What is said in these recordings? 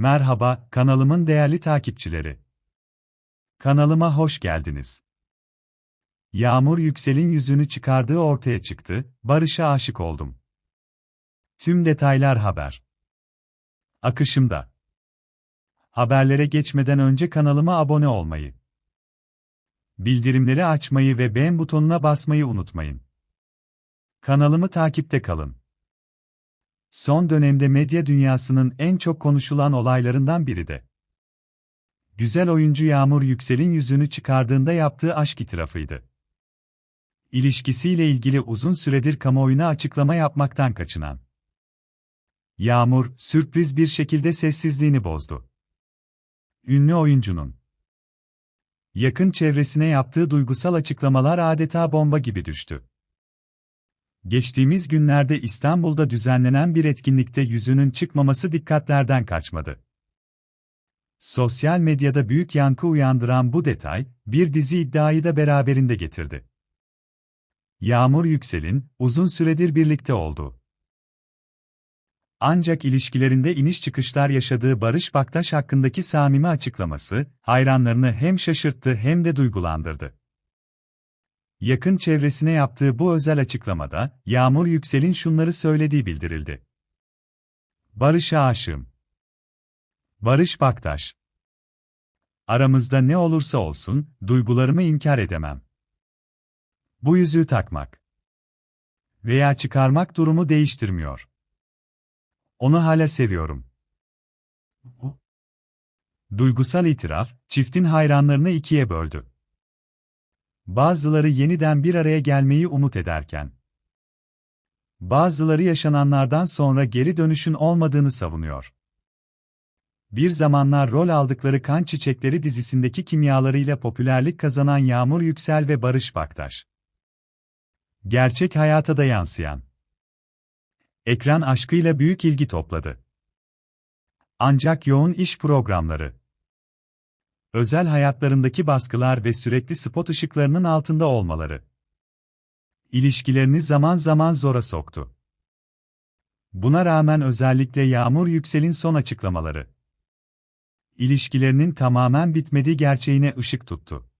Merhaba, kanalımın değerli takipçileri. Kanalıma hoş geldiniz. Yağmur Yüksel'in yüzünü çıkardığı ortaya çıktı, Barış'a aşık oldum. Tüm detaylar haber. Akışımda. Haberlere geçmeden önce kanalıma abone olmayı, bildirimleri açmayı ve beğen butonuna basmayı unutmayın. Kanalımı takipte kalın. Son dönemde medya dünyasının en çok konuşulan olaylarından biri de. Güzel oyuncu Yağmur Yüksel'in yüzünü çıkardığında yaptığı aşk itirafıydı. İlişkisiyle ilgili uzun süredir kamuoyuna açıklama yapmaktan kaçınan. Yağmur, sürpriz bir şekilde sessizliğini bozdu. Ünlü oyuncunun yakın çevresine yaptığı duygusal açıklamalar adeta bomba gibi düştü. Geçtiğimiz günlerde İstanbul'da düzenlenen bir etkinlikte yüzünün çıkmaması dikkatlerden kaçmadı. Sosyal medyada büyük yankı uyandıran bu detay, bir dizi iddiayı da beraberinde getirdi. Yağmur Yüksel'in, uzun süredir birlikte olduğu. Ancak ilişkilerinde iniş çıkışlar yaşadığı Barış Baktaş hakkındaki samimi açıklaması, hayranlarını hem şaşırttı hem de duygulandırdı. Yakın çevresine yaptığı bu özel açıklamada, Yağmur Yüksel'in şunları söylediği bildirildi. Barış'a aşığım. Barış Baktaş. Aramızda ne olursa olsun, duygularımı inkar edemem. Bu yüzüğü takmak veya çıkarmak durumu değiştirmiyor. Onu hala seviyorum. Duygusal itiraf, çiftin hayranlarını ikiye böldü. Bazıları yeniden bir araya gelmeyi umut ederken, bazıları yaşananlardan sonra geri dönüşün olmadığını savunuyor. Bir zamanlar rol aldıkları Kan Çiçekleri dizisindeki kimyalarıyla popülerlik kazanan Yağmur Yüksel ve Barış Baktaş. Gerçek hayata da yansıyan. Ekran aşkıyla büyük ilgi topladı. Ancak yoğun iş programları, özel hayatlarındaki baskılar ve sürekli spot ışıklarının altında olmaları ilişkilerini zaman zaman zora soktu. Buna rağmen özellikle Yağmur Yüksel'in son açıklamaları ilişkilerinin tamamen bitmediği gerçeğine ışık tuttu.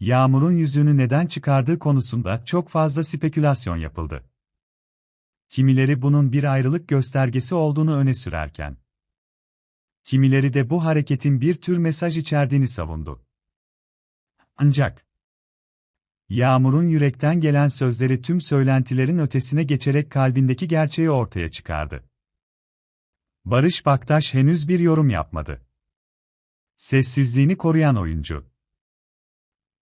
Yağmur'un yüzünü neden çıkardığı konusunda çok fazla spekülasyon yapıldı. Kimileri bunun bir ayrılık göstergesi olduğunu öne sürerken, kimileri de bu hareketin bir tür mesaj içerdiğini savundu. Ancak, Yağmur'un yürekten gelen sözleri tüm söylentilerin ötesine geçerek kalbindeki gerçeği ortaya çıkardı. Barış Baktaş henüz bir yorum yapmadı. Sessizliğini koruyan oyuncu.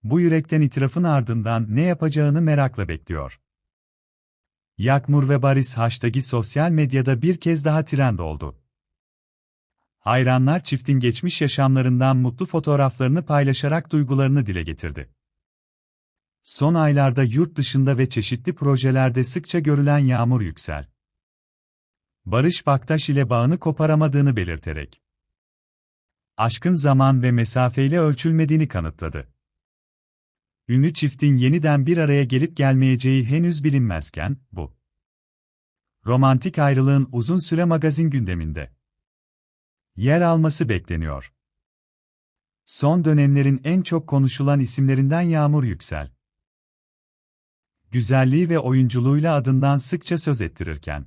Bu yürekten itirafın ardından ne yapacağını merakla bekliyor. Yakmur ve Baris hashtag'i sosyal medyada bir kez daha trend oldu. Hayranlar çiftin geçmiş yaşamlarından mutlu fotoğraflarını paylaşarak duygularını dile getirdi. Son aylarda yurt dışında ve çeşitli projelerde sıkça görülen Yağmur Yüksel. Barış Baktaş ile bağını koparamadığını belirterek aşkın zaman ve mesafeyle ölçülmediğini kanıtladı. Ünlü çiftin yeniden bir araya gelip gelmeyeceği henüz bilinmezken, bu romantik ayrılığın uzun süre magazin gündeminde yer alması bekleniyor. Son dönemlerin en çok konuşulan isimlerinden Yağmur Yüksel. Güzelliği ve oyunculuğuyla adından sıkça söz ettirirken,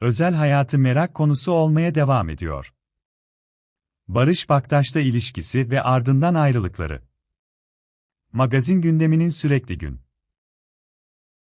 özel hayatı merak konusu olmaya devam ediyor. Barış Baktaş'la ilişkisi ve ardından ayrılıkları. Magazin gündeminin sürekli gün